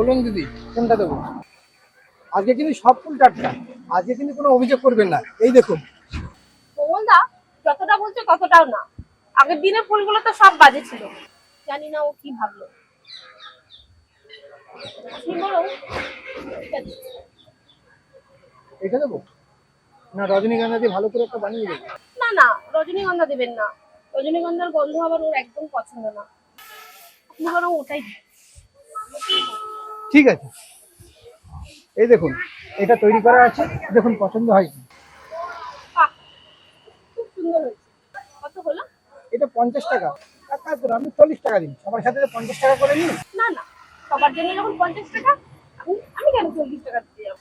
বলুন দিদি কোনটা দেবো? আজকে কিন্তু সব ফুল টাটকা। আজকে কিন্তু কোনো অভিযোগ করবেন না। এই দেখুন। কোমলদা যতটা বলছে ততটাও না। আগের দিনের ফুলগুলো তো সব বাজে ছিল। জানি না ও কি ভাবলো। আপনি এটা দেবো? না রজনীগন্ধা দিয়ে ভালো করে একটা বানিয়ে দেবো। না না রজনীগন্ধা দেবেন না। রজনীগন্ধার গন্ধ আবার ওর একদম পছন্দ না। আপনি বরং ওটাই দিন। ঠিক আছে। এই দেখুন এটা তৈরি করা আছে। দেখুন পছন্দ হয় কি? খুব সুন্দর হয়েছে। এটা পঞ্চাশ টাকা। এক কাজ করুন, আপনি চল্লিশ টাকা দিন। সবার সাথে পঞ্চাশ টাকা করে নিন না না সবার জন্য যখন পঞ্চাশ টাকা আমি আমি কেন চল্লিশ টাকা দিয়ে যাব?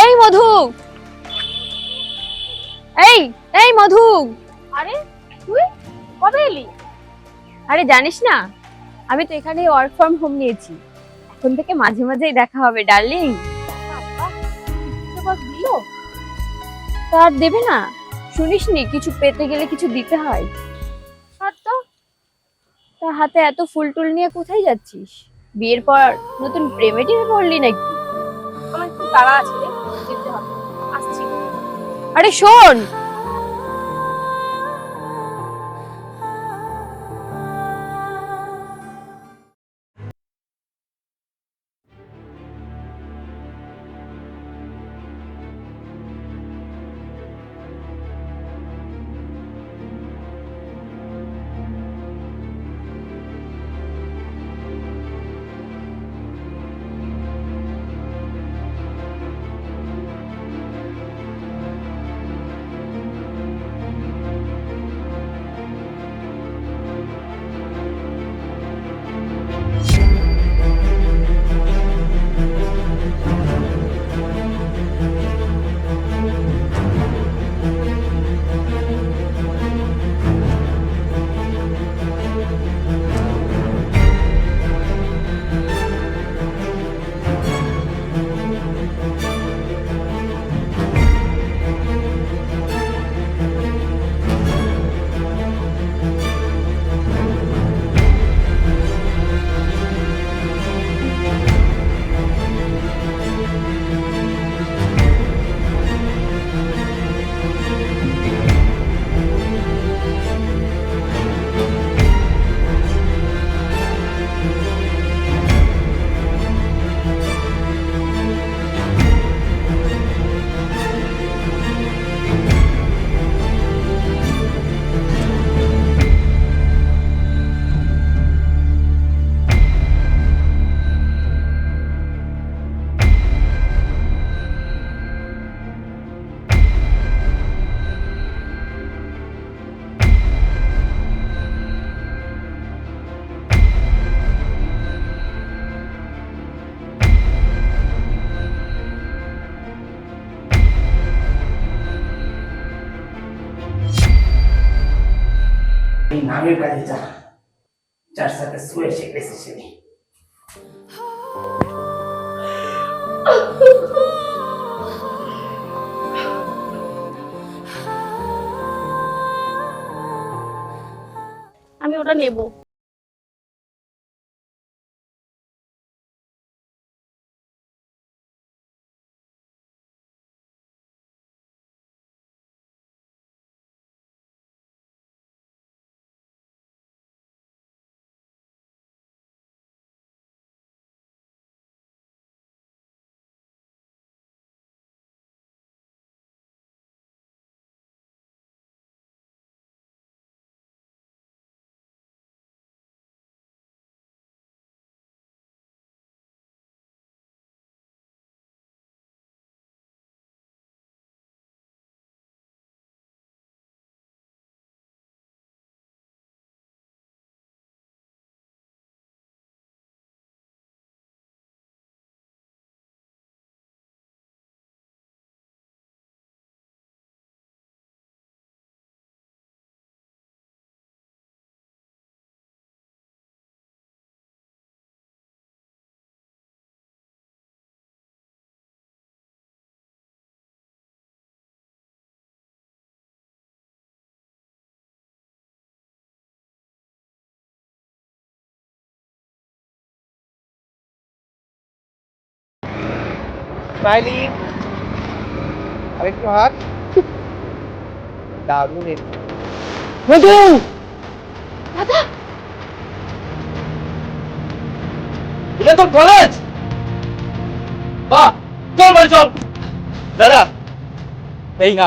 এই মধু। এই এই মধু। আরে তুই কবে এলি? আরে জানিস না আমি তো এখানে ওয়ার্ক ফ্রম হোম নিয়েছি। এখন থেকে মাঝে মাঝেই দেখা হবে ডার্লিং তার দেবে না। শুনিসনি কিছু পেতে গেলে কিছু দিতে হয়। তো? তা হাতে এত ফুল টুল নিয়ে কোথায় যাচ্ছিস? বিয়ের পর নতুন প্রেমে টেমে পড়লি নাকি? আমার একটু তাড়া আছে আরে শোন নামের কাজে যা। যার সাথে শুয়ে শিখেছে সে আমি ওটা নেব। স্মাইলিং। আরেকটু হাত। দারুণ মধু! দাদা! এটা তোর কলেজ বাহ চল বাড়ি চল। দাদা এই না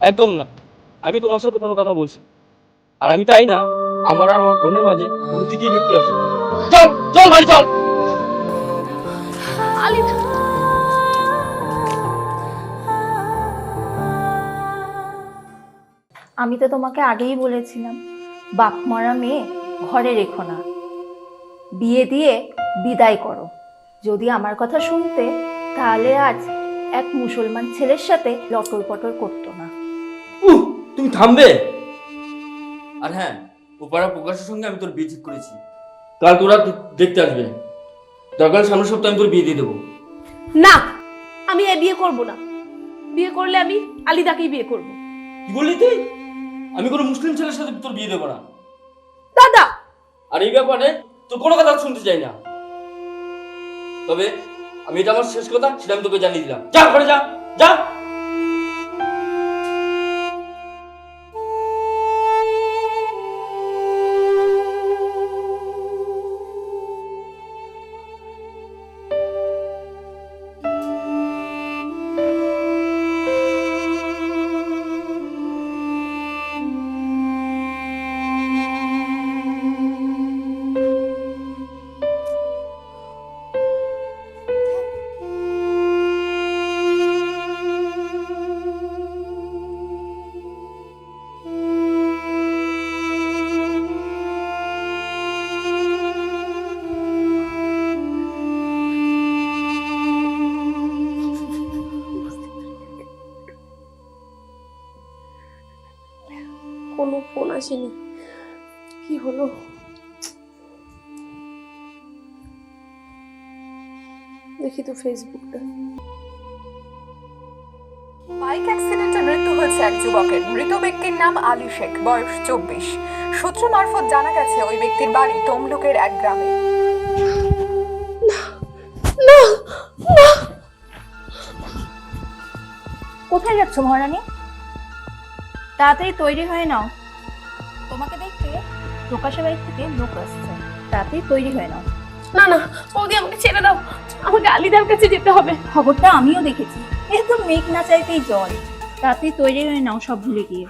একদম না। আমি তোমার সাথে কোনো কথা বলছি। আর আমি তাই না আমার আর আমার বোনের মাঝে আছে। চল চল ভাই চল। আলিদা আমি তো তোমাকে আগেই বলেছিলাম বাপ মারা মেয়ে ঘরে রেখো না। বিয়ে দিয়ে বিদায় করো। যদি আমার কথা শুনতে তাহলে আজ এক মুসলমান ছেলের সাথে লটর পটর করতো না। উহ, তুমি থামবে? আর হ্যাঁ ওপারা প্রকাশের সঙ্গে আমি তোর বিয়ে ঠিক করেছি। কাল তোরা দেখতে আসবে। দরকার সামনের সপ্তাহে আমি তোর বিয়ে দিয়ে দেবো। না আমি এ বিয়ে করব না। বিয়ে করলে আমি আলিদাকেই বিয়ে করব। কি বললি তুই? আমি কোনো মুসলিম ছেলের সাথে তোর বিয়ে দেবো না। দাদা! আর এই ব্যাপারে তোর কোনো কথা শুনতে চাই না। তবে আমি এটা আমার শেষ কথা সেটা আমি তোকে জানিয়ে দিলাম। যা ঘরে যা যা। আসেনি। কি হলো? দেখি তো ফেসবুকটা বাইক অ্যাক্সিডেন্টে মৃত্যু হয়েছে এক যুবকের। মৃত ব্যক্তির নাম আলী শেখ বয়স চব্বিশ। সূত্র মারফত জানা গেছে ওই ব্যক্তির বাড়ি তমলুকের এক গ্রামে। কোথায় যাচ্ছ মহারানী? তাড়াতাড়ি তৈরি হয়ে নাও। প্রকাশের বাড়ি থেকে লোক আসছে। তাতে তৈরি হয়ে নাও না না বৌদি আমাকে ছেড়ে দাও। আমাকে আলিদার কাছে যেতে হবে। খবরটা আমিও দেখেছি। একদম মেঘ না চাইতেই জল। তাতে তৈরি হয়ে নাও সব ভুলে গিয়ে।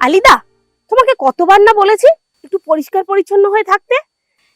আলিদা, তোমাকে কতবার না বলেছি একটু পরিষ্কার পরিচ্ছন্ন হয়ে থাকতে?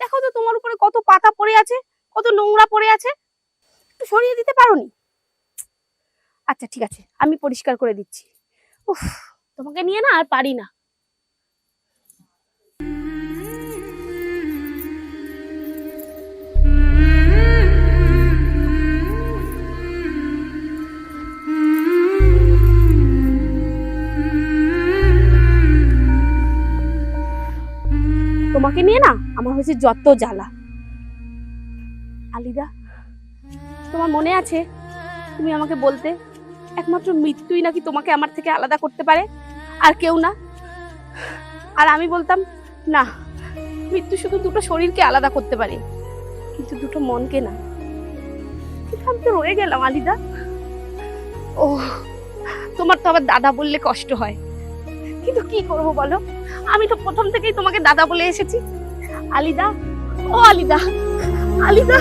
দেখো তো তোমার উপরে কত পাতা পড়ে আছে, কত নোংরা পড়ে আছে। একটু সরিয়ে দিতে পারোনি? আচ্ছা ঠিক আছে, আমি পরিষ্কার করে দিচ্ছি। উফ, তোমাকে নিয়ে না আর পারি না। তোমাকে নিয়ে না, আমার হয়েছে যত জ্বালা। আলিদা, তোমার মনে আছে তুমি আমাকে বলতে একমাত্র মৃত্যুই নাকি তোমাকে আমার থেকে আলাদা করতে পারে? আর কেউ না? আর আমি বলতাম, না, মৃত্যু শুধু দুটো শরীরকে আলাদা করতে পারে, কিন্তু দুটো মনকে না। কিন্তু আমি তো রয়ে গেলাম, আলিদা। ও তোমার তো আবার দাদা বললে কষ্ট হয়। কিন্তু কি করব বলো? আমি তো প্রথম থেকেই তোমাকে দাদা বলে এসেছি। আলিদা ও আলিদা আলিদা।